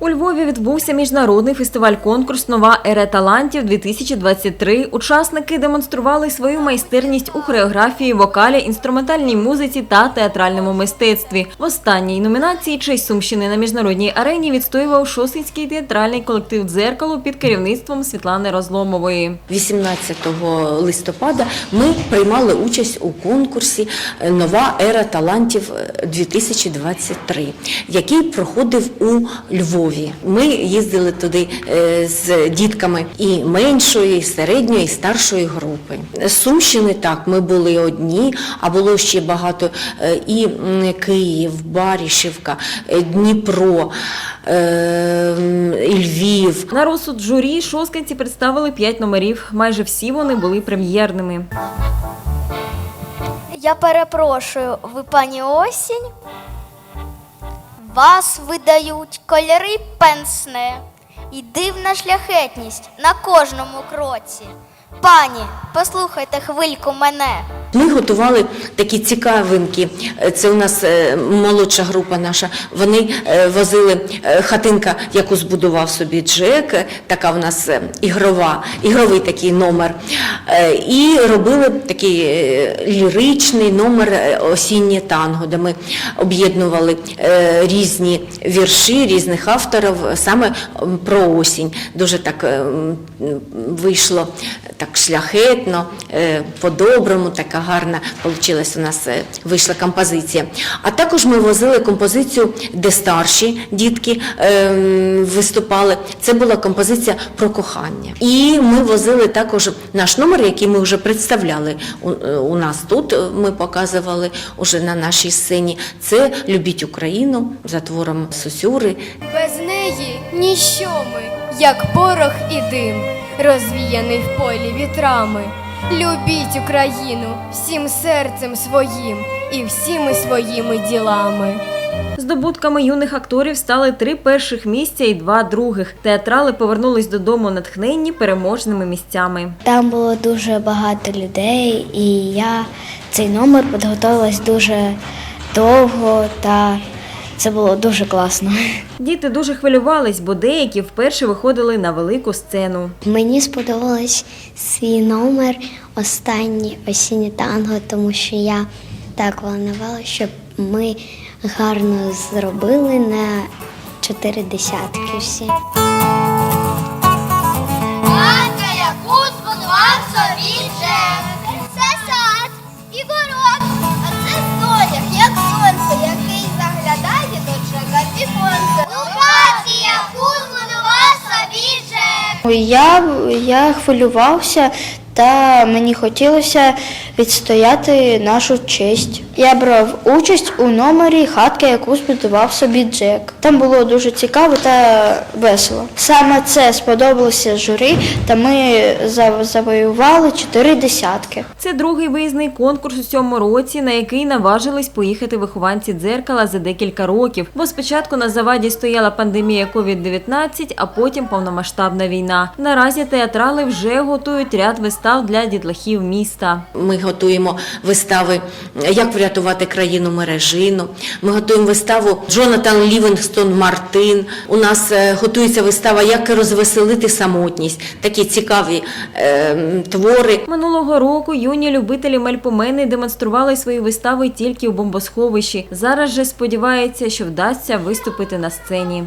У Львові відбувся міжнародний фестиваль-конкурс Нова ера талантів 2023 Учасники демонстрували свою майстерність у хореографії, вокалі, інструментальній музиці та театральному мистецтві. В останній номінації честь Сумщини на міжнародній арені відстоював шосинський театральний колектив «Дзеркало» під керівництвом Світлани Розломової. 18 листопада ми приймали участь у конкурсі Нова ера талантів 2023, який проходив у Львові. Ми їздили туди е, з дітками і меншої, і середньої, і старшої групи. З Сумщини так, ми були одні, а було ще багато е, і Київ, Барішівка, е, Дніпро, і Львів. На розсуд журі шосткинці представили п'ять номерів. Майже всі вони були прем'єрними. Я перепрошую, ви пані осінь? Вас видають кольори пенсне і дивна шляхетність на кожному кроці. Пані, послухайте хвильку мене. Ми готували такі цікавинки. Е, Це у нас е, молодша група наша. Вони е, возили хатинка, яку збудував собі Джек. Така в нас ігрова, ігровий такий номер. І робили такий ліричний номер осіннє танго, де ми об'єднували різні вірші різних авторів саме про осінь. Дуже так е, вийшло так шляхетно, по-доброму, така гарна получилась у нас е, вийшла композиція. А також ми возили композицію, де старші дітки е, виступали. Це була композиція про кохання. І ми возили також наш номер, який ми вже представляли у, е, у нас тут. Ми показували уже на нашій сцені. Це Любіть Україну за твором Сосюри. Без неї ніщо ми, як порох і дим, розвіяний в полі вітрами. Любіть Україну всім серцем своїм і всіми своїми ділами. Здобутками юних акторів стали три перших місця і два других. Театрали повернулись додому натхненні переможними місцями. Там було дуже багато людей, і я цей номер підготувалась дуже довго, та це було дуже класно. Діти дуже хвилювались, бо деякі вперше виходили на велику сцену. Мені сподобалось свій номер останній осіннє танго, тому що я так волнувала, щоб ми гарно зробили на чотири десятки всі. Хатка, яку збудував собі Я, я хвилювався, та мені хотілося відстояти нашу честь. Я брав участь у номері хатка, яку збудував собі Джек. Там було дуже цікаво та весело. Саме це сподобалося журі, та ми за- завоювали чотири десятки. Це другий виїзний конкурс у цьому році, на який наважились поїхати вихованці дзеркала за декілька років. Бо спочатку на заваді стояла пандемія COVID-19, а потім повномасштабна війна. Наразі театрали вже готують ряд вистав для дітлахів міста. Ми готуємо вистави Як врятувати країну мережину. Ми готуємо виставу Джонатан Лівінгстон Мартин. У нас е, готується вистава Як розвеселити самотність. Такі цікаві е, твори. Минулого року юні любителі мельпомени демонстрували свої вистави тільки у бомбосховищі. Зараз же сподіваються, що вдасться виступити на сцені.